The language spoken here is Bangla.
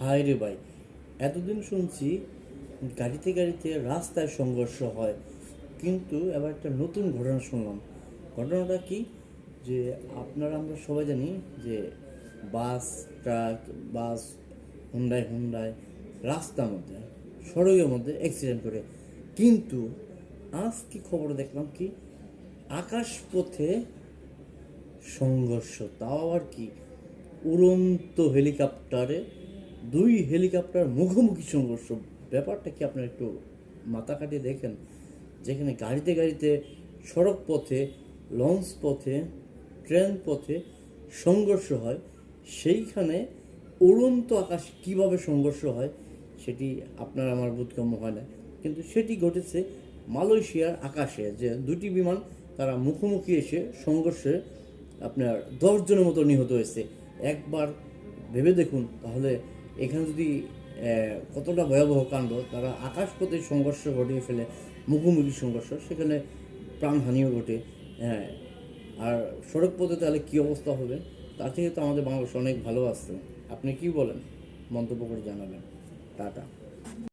ভাই রে ভাই। এতদিন শুনছি গাড়িতে গাড়িতে রাস্তায় সংঘর্ষ হয়। কিন্তু এবার একটা নতুন ঘটনা শুনলাম। ঘটনাটা কি? যে আপনারা আমরা সবাই জানি যে bus, truck, bus, Hyundai Hyundai রাস্তার মধ্যে, সড়কের মধ্যে অ্যাক্সিডেন্ট করে। কিন্তু আজ কি খবর দেখলাম কি? আকাশপথে সংঘর্ষ। তাও আবার কি? উড়ন্ত হেলিকপ্টারে দুই হেলিকপ্টার মুখোমুখি সংঘর্ষ। ব্যাপারটা কি আপনার একটু মাথা কাটিয়ে দেখেন? যেখানে গাড়িতে গাড়িতে সড়ক পথে, লঞ্চ পথে, ট্রেন পথে সংঘর্ষ হয়, সেইখানে উড়ন্ত আকাশ কীভাবে সংঘর্ষ হয় সেটি আপনার আমার বোধগম্য হয় না। কিন্তু সেটি ঘটেছে মালয়েশিয়ার আকাশে, যে দুটি বিমান তারা মুখোমুখি এসে সংঘর্ষে আপনার দশজনের মতো নিহত হয়েছে। একবার ভেবে দেখুন, তাহলে এখানে যদি কতটা ভয়াবহ কাণ্ড, তারা আকাশ আকাশপথে সংঘর্ষ ঘটিয়ে ফেলে, মুখোমুখি সংঘর্ষ, সেখানে প্রাণহানিও ঘটে হ্যাঁ আর সড়ক পথে তাহলে কী অবস্থা হবে? তার থেকে তো আমাদের বাংলাদেশ অনেক ভালো আসছে আপনি কি বলেন? মন্তব্য করে জানাবেন। টাটা।